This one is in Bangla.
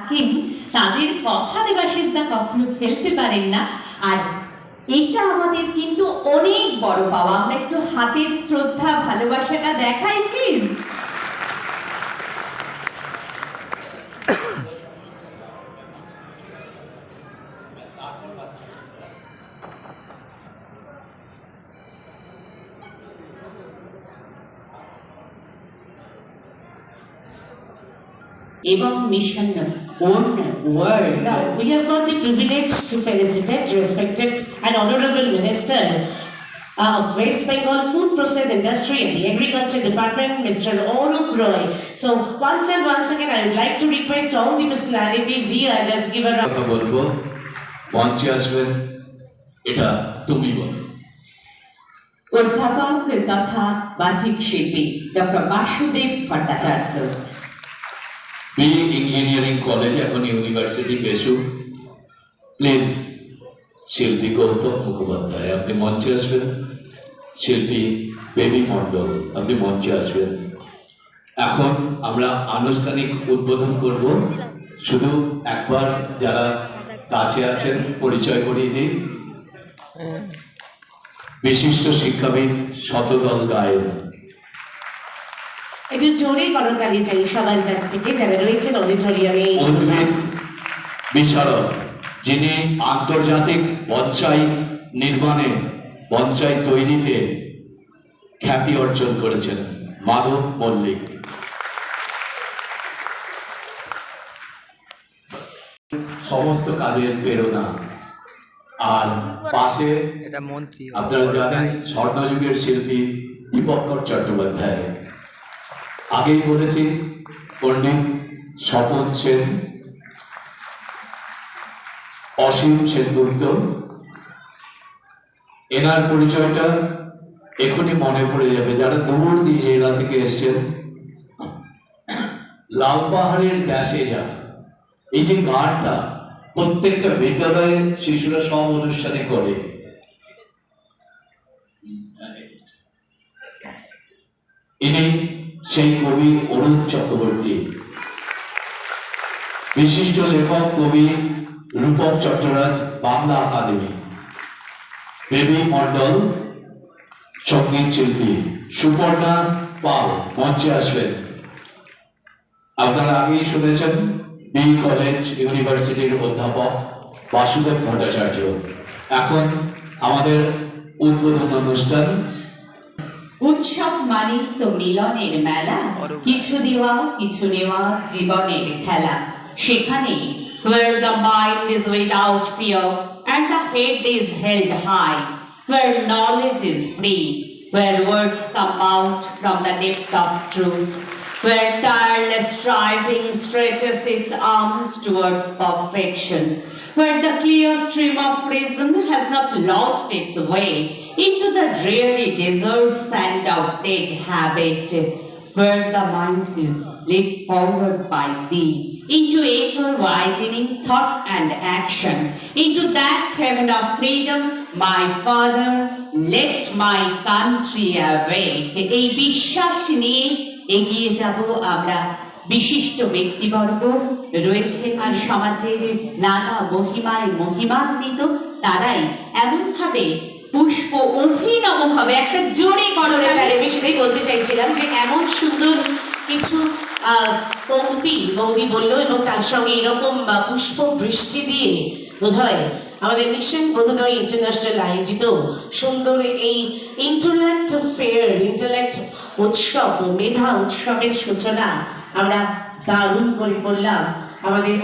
থাকেন তাদের কথা দেবা শেষদা কখনো ফেলতে পারেন না। আর এটা আমাদের কিন্তু অনেক বড় পাওয়া। আমরা একটু হাতের শ্রদ্ধা, ভালোবাসাটা দেখাই please এবং mission on world Now, we have got the privilege to felicitate respected and honorable minister uh, of West Bengal Food Process Industry and the Agriculture Department, Mr. Orup Roy. So once and once again, I would like to request all the personalities here, just give a round. কথা বলবো মঞ্চে আসবেন এটা তুমি বলো অধ্যাপক তথা বাচিক শিল্পী doctor Basudeb Bhattacharya B engineering college এখন ইউনিভার্সিটি পেশু প্লিজ শিল্পী গৌতম মুখোপাধ্যায়, আপনি মঞ্চে আসবেন। শিল্পী বেবি মণ্ডল, আপনি মঞ্চে আসবেন। এখন আমরা আনুষ্ঠানিক উদ্বোধন করব। শুধু একবার যারা কাছে আছেন, পরিচয় করিয়ে দিন। বিশিষ্ট শিক্ষাবিদ, শতদল গায়ন। একটু জোরে করতালি চাই সবার কাছ থেকে যারা রয়েছেন অডিটোরিয়ামে বিশারদ যিনি আন্তর্জাতিক বনসাই নির্মাণে বনসাই তৈরিতে খ্যাতি অর্জন করেছেন মাধব মল্লিক। সমস্ত কাজের প্রেরণা। আর পাশে এটা মন্ত্রী আপনারা জানেন স্বর্ণযুগের শিল্পী দীপঙ্কর চট্টোপাধ্যায়। আগেই বলেছি, পণ্ডিত স্বপন সেন, অসীম সেনগুপ্ত। এনার পরিচয়টা এখনই মনে পড়ে যাবে। যারা দূর দিয়ে জেলা থেকে এসছেন লাল পাহাড়ের যা। এই যে গানটা, প্রত্যেকটা বিদ্যালয়ে শিশুরা সব অনুষ্ঠানে করে। ইনি সেই কবি অরুণ চক্রবর্তী। বিশিষ্ট লেখক কবি রূপক চট্টরাজ, বাংলা আকাদেমি বেবি মণ্ডল, সংগীত শিল্পী সুপর্ণা পাল, মঞ্চে আসবেন। আপনারা আগেই শুনেছেন, বি কলেজ ইউনিভার্সিটির অধ্যাপক বাসুদেব ভট্টাচার্য। এখন আমাদের উদ্বোধন অনুষ্ঠান উৎসব মানেই তো মিলনের মেলা কিছু দেওয়া কিছু নেওয়া জীবনের খেলা সেখানেই where the mind is without fear and the head is held high where knowledge is free where words come out from the depth of truth where tireless striving stretches its arms towards perfection where the clear stream of reason has not lost its way into the dreary deserts and outdated habit, where the mind is led forward by thee into ever widening thought and action, into that heaven of freedom, my father, let my country awake. এই বিশ্বাস নিয়ে এগিয়ে যাব আমরা বিশিষ্ট ব্যক্তিবর্গ রয়েছে আর সমাজের নানা মহিমায় মহিমান্বিত তারাই এমনভাবে পুষ্প অভিনব ভাবে একটা জোরে করো করতালি আমি সেটাই বলতে চাইছিলাম যে এমন সুন্দর কিছু পংক্তি বৌদি বলল এবং তার সঙ্গে এরকম পুষ্প বৃষ্টি দিয়ে বোধহয় আমাদের মিশন বোধোদয় ইন্টারন্যাশনাল আয়োজিত সুন্দর এই ইন্টারল্যাক্ট ফেয়ার ইন্টারল্যাক্ট উৎসব, মেধা উৎসবের সূচনা আমরা দারুণ করে করলাম আমাদের